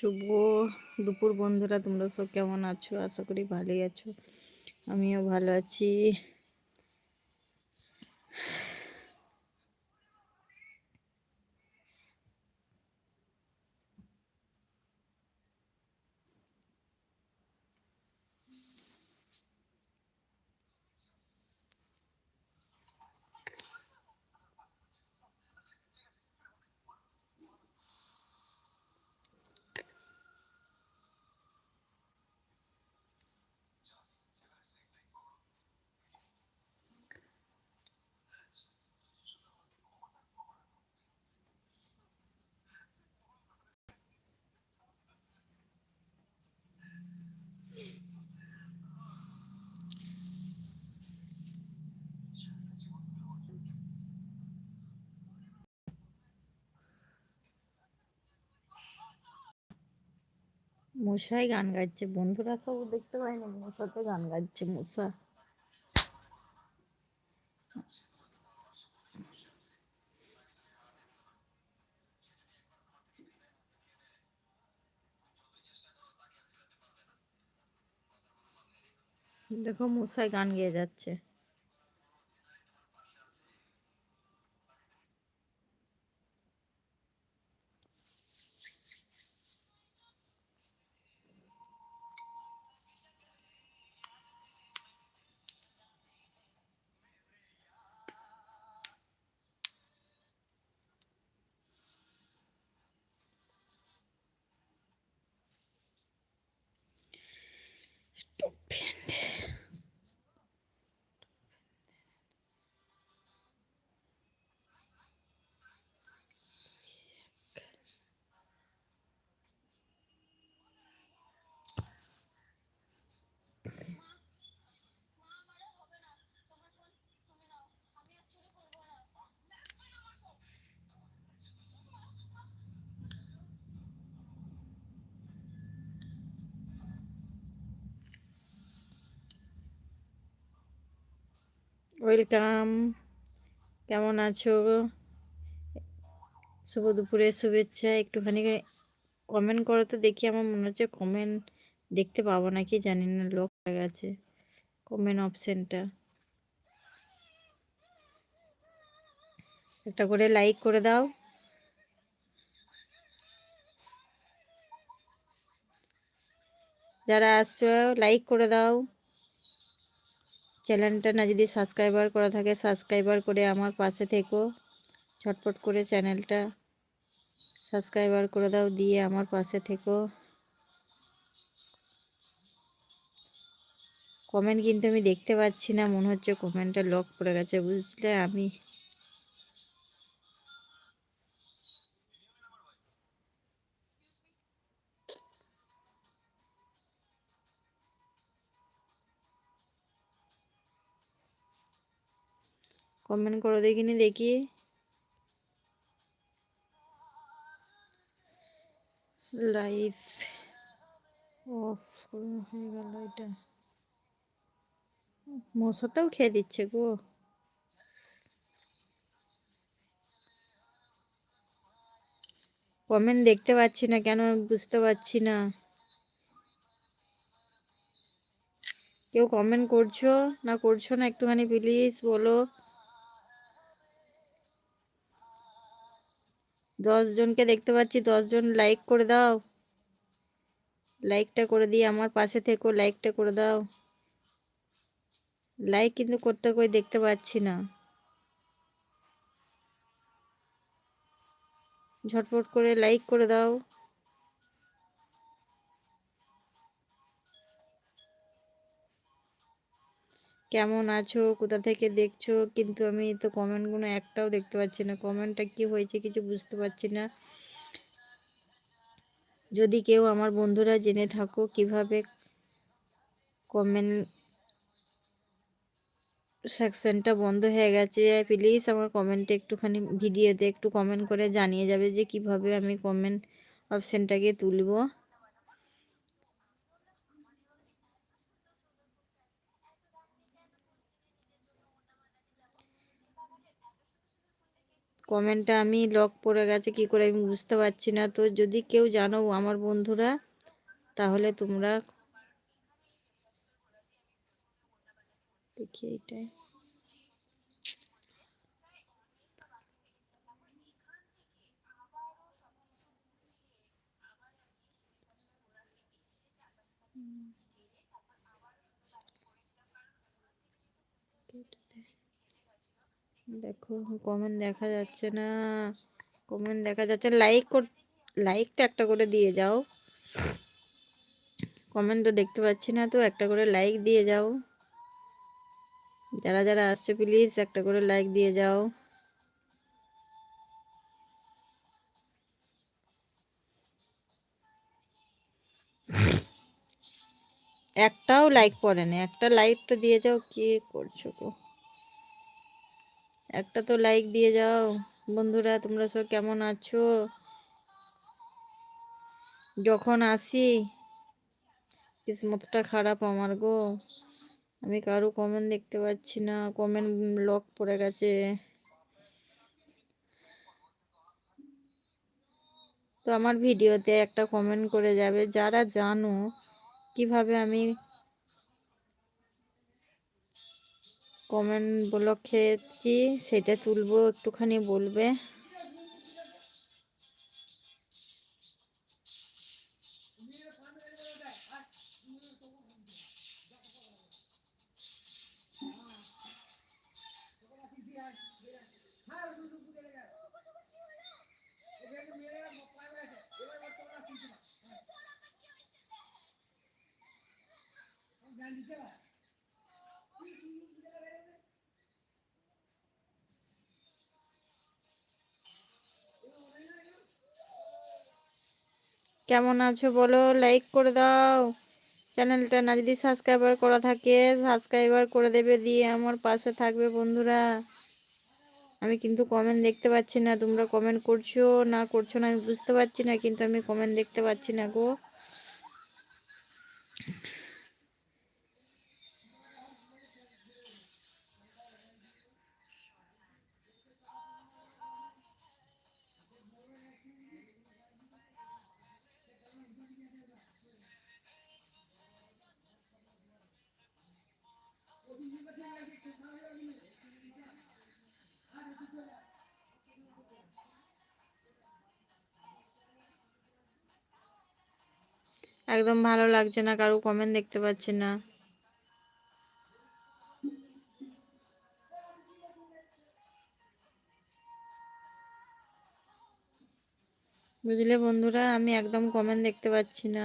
শুভ দুপুর বন্ধুরা তোমরা সব কেমন আছো? আশা করি ভালোই আছো। আমিও ভালো আছি। মশাই গান গাইছে বন্ধুরা সব দেখতে পাইনি? মশাতে গান গাইছে মশা। দেখো মশাই গান গেয়ে যাচ্ছে। ওয়েলকাম। কেমন আছো? শুভ দুপুরের শুভেচ্ছা। একটুখানি কমেন্ট করো তো, দেখি আমার মনে হচ্ছে কমেন্ট দেখতে পাবো নাকি, জানি না, লোক হয়ে গেছে। কমেন্ট অপশানটা একটা করে লাইক করে দাও। যারা আসছো লাইক করে দাও। চ্যানেলটা না যদি সাবস্ক্রাইবার করা থাকে, সাবস্ক্রাইবার করে আমার পাশে থেকো। ছটপট করে চ্যানেলটা সাবস্ক্রাইবার করে দাও, দিয়ে আমার পাশে থেকো। কমেন্ট কিন্তু আমি দেখতে পাচ্ছি না, মনে হচ্ছে কমেন্টটা লক পড়ে গেছে, বুঝলে? আমি কমেন্ট করে দেখিনি, দেখি। লাইভ অফ হয়ে গেল এটা। মশাটাও খেয়ে দিচ্ছে গো। কমেন্ট দেখতে পাচ্ছি না কেন, বুঝতে পারছি না। কেউ কমেন্ট করছ না করছ না একটুখানি প্লিজ বলো। দশ জনকে দেখতে পাচ্ছি জন লাইক করে দাও। লাইকটা করে দিয়ে আমার পাশে থেকো লাইকটা করে দাও। লাইক কিন্তু করতে কই দেখতে পাচ্ছি না। ঝটপট করে লাইক করে দাও। কেমন আছো? কোথা থেকে দেখছ? কিন্তু আমি তো কমেন্টগুলো একটাও দেখতে পাচ্ছি না। কমেন্টটা কি হয়েছে কিছু বুঝতে পারছি না। যদি কেউ আমার বন্ধুরা জেনে থাকো কীভাবে কমেন্ট সেকশনটা বন্ধ হয়ে গেছে প্লিজ আমার কমেন্টে একটুখানি ভিডিওতে একটু কমেন্ট করে জানিয়ে যাবে যে কীভাবে আমি কমেন্ট অপশানটাকে তুলব। কমেন্টটা আমি লক পড়ে গেছে, কি করে আমি বুঝতে পারছি না। তো যদি কেউ জানো আমার বন্ধুরা, তাহলে তোমরা দেখি এইটাই। দেখো কমেন্ট দেখা যাচ্ছে না। কমেন্ট দেখা যাচ্ছে লাইক লাইকটা একটা করে দিয়ে যাও। কমেন্ট তো দেখতে পাচ্ছি না তো, একটা করে লাইক দিয়ে যাও। যারা যারা আসছে প্লিজ একটা করে লাইক দিয়ে যাও। একটাও লাইক পড়ে না একটা লাইক তো দিয়ে যাও, কি করছ গো? একটা তো লাইক দিয়ে যাও। বন্ধুরা, তোমরা সব কেমন আছো? যখন আসি, কিসমতটা খারাপ আমার গো। আমি কারও কমেন্ট দেখতে পাচ্ছি না। কমেন্ট লক পড়ে গেছে। তো আমার ভিডিওতে একটা কমেন্ট করে যাবে, যারা জানো কীভাবে আমি কমেন্ট ব্লক খেয়েছি সেটা তুলবো একটুখানি বলবে। কেমন আছো বলো লাইক করে দাও। চ্যানেলটা না যদি সাবস্ক্রাইবার করা থাকে সাবস্ক্রাইবার করে দেবে, দিয়ে আমার পাশে থাকবে বন্ধুরা। আমি কিন্তু কমেন্ট দেখতে পাচ্ছি না, তোমরা কমেন্ট করছ, না করছ না আমি বুঝতে পারছি না, কিন্তু আমি কমেন্ট দেখতে পাচ্ছি না গো। একদম ভালো লাগছে না, কারও কমেন্ট দেখতে পাচ্ছি না। বুঝলে বন্ধুরা, আমি একদম কমেন্ট দেখতে পাচ্ছি না।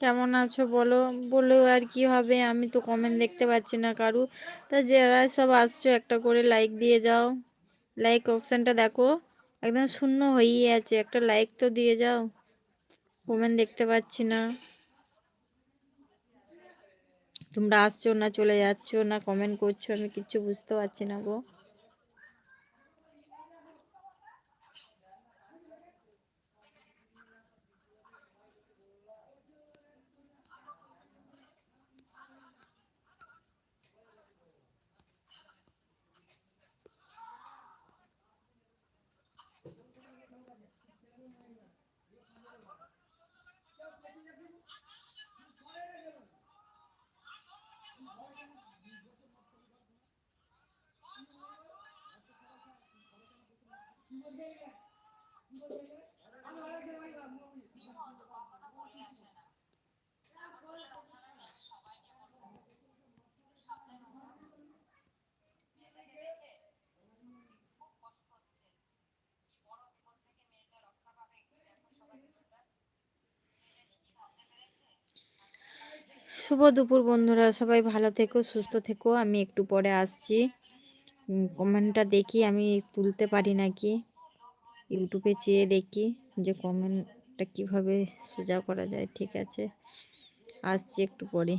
কেমন আছো বলো? বলেও আর কি হবে? আমি তো কমেন্ট দেখতে পাচ্ছি না কারু। তা যারা সব আসছো, একটা করে লাইক দিয়ে যাও। লাইক অপশানটা দেখো। একদম শূন্য হয়েই আছে। একটা লাইক তো দিয়ে যাও। কমেন্ট দেখতে পাচ্ছি না। তোমরা আসছো না চলে যাচ্ছ না কমেন্ট করছ আমি কিচ্ছু বুঝতে পারছি না গো। শুভ দুপুর বন্ধুরা, সবাই ভালো থেকো, সুস্থ থেকো। আমি একটু পরে আসছি। কমেন্টটা দেখি, আমি তুলতে পারি নাকি? ইউটিউবে চেয়ে দেখি যে কমেন্টটা কীভাবে সোজা করা যায় ঠিক আছে? আসছি একটু পরে।